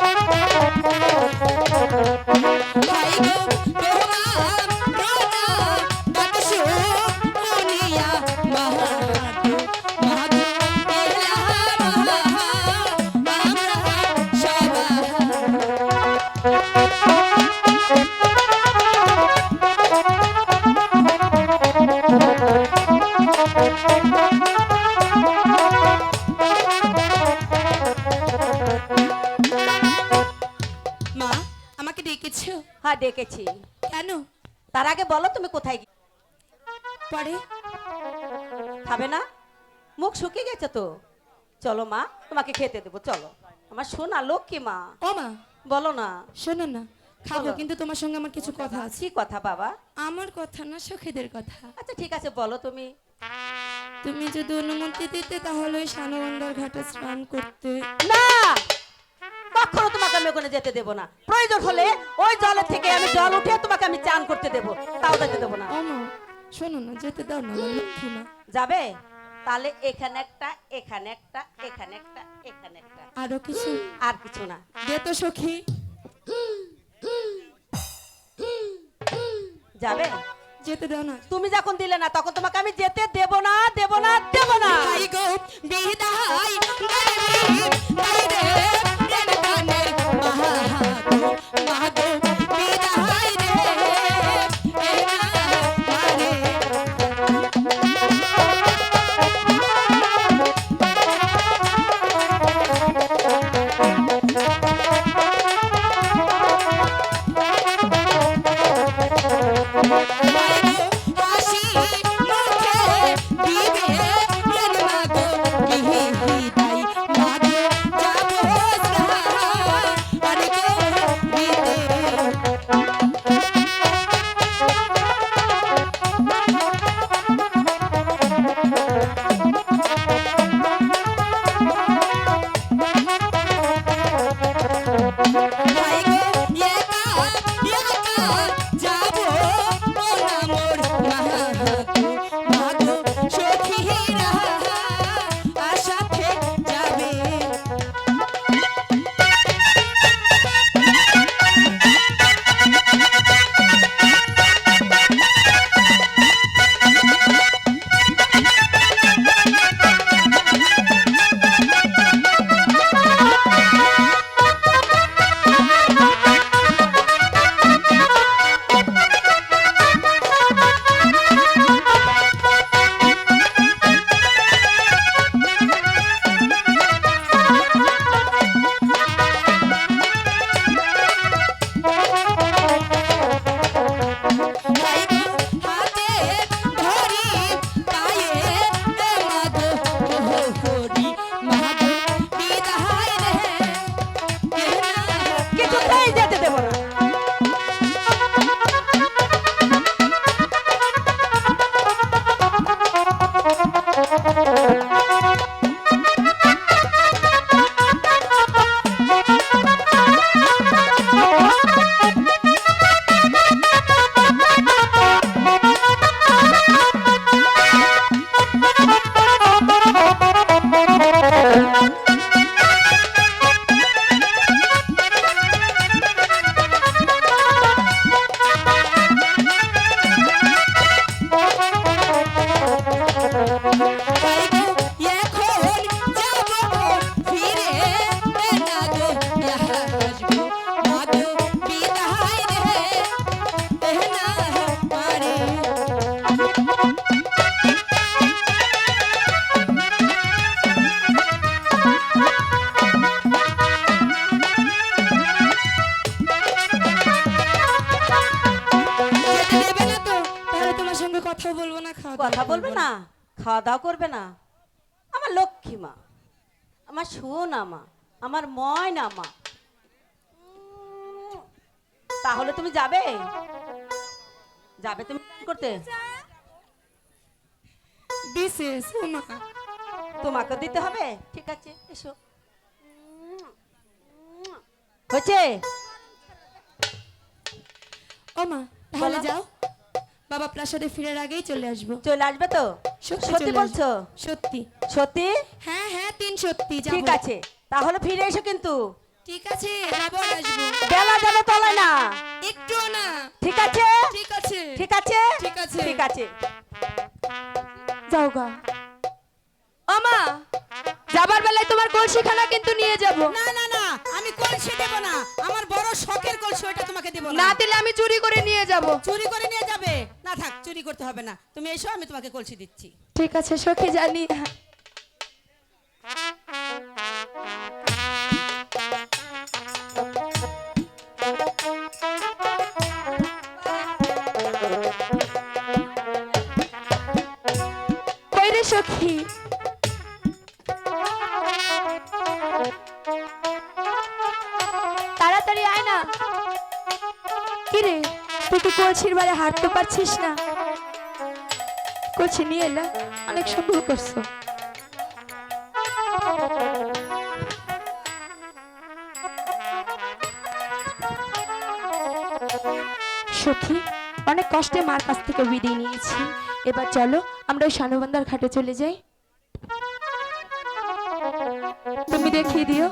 Bye. ডেকেছো হ্যাঁ ডেকেছি কেন? তার আগে বলো তুমি কোথায় পরে। খাবে না? মুখ শুকিয়ে গেছে তো? চলো মা তোমাকে খেতে দেবো চলো। আমার শোনা লক্ষ্মী মা। ও মা। বলো না। শোনো না খাব কিন্তু তোমার সঙ্গে আমার কিছু কথা আছে। কি কথা বাবা? আমার কথা না সখীদের কথা। আচ্ছা ঠিক আছে বলো তুমি। তুমি যদি অনুমতি দিতে তাহলে ওই সানগন্ধার ঘাটে স্নান করতে না! কখনো তোমাকে আমি ওখানে যেতে দেবো না। প্রয়োজন হলে ওই জলের থেকে আমি জল উঠে তোমাকে আমি চান করতে দেবো। তাও যেতে দেবো না। শোনো না যেতে দাও না লক্ষ্মী যাবে? তাহলে এখানে একটা এখানে একটা এখানে একটা এখানে একটা। আরও কিছু? আর কিছু না। দে তো সখী। যাবে? যেতে দাও না। তুমি যখন দিলে না তখন তোমাকে আমি যেতে দেব না দেব না দেব না। বিদায়। Dale. খাওয়া কথা বলবে না। খাওয়া দাওয়া করবে না। আমার লক্ষ্মী মা আমার সোনা মা আমার ময়না মা। তাহলে তুমি যাবে? যাবে তুমি করতে? তোমাকে দিতে হবে? ঠিক আছে এসো। হচ্ছে ওমা তাহলে যাও। বাবা প্রাসাদে ফিরার আগেই চলে আসব। চলে আসবে তো? সত্যি চলে বলছো? আসব। সত্যি। সত্যি? হ্যাঁ হ্যাঁ তিন সত্যি যাব ঠিক আছে তাহলে ফিরে এসো কিন্তু। ঠিক আছে যাব আর আসব। বেলা যেন তলায় না। একটুও না। ঠিক আছে? ঠিক আছে। ঠিক আছে? ঠিক আছে। ঠিক আছে। যাও গা। ওমা যাবার বেলায় তোমার কলসিখানা কিন্তু নিয়ে যাব। না না না আমি কলসি দেব না। আমার বড় শখের কলসি ওটা তোমাকে দেব না। না দিলে আমি চুরি করে নিয়ে যাব। চুরি করে নিয়ে যাবে? থাক, চুরি করতে হবে না। তুমি এসো, আমি তোমাকে কলসি দিচ্ছি। ঠিক আছে, সখী জানি। সখী? তাড়াতাড়ি আয় না। কিরে তুই কি কলসির বারে হাঁটতে পারছিস না। কলসি নিয়ে এলা অনেক সুন্দর করছ। সখী, অনেক কষ্টে মার কাছ থেকে বিদায় নিয়েছি। এবার চলো, আমরা ওই শানুবন্দার ঘাটে চলে যাই। তুমি দেখিয়ে দিও।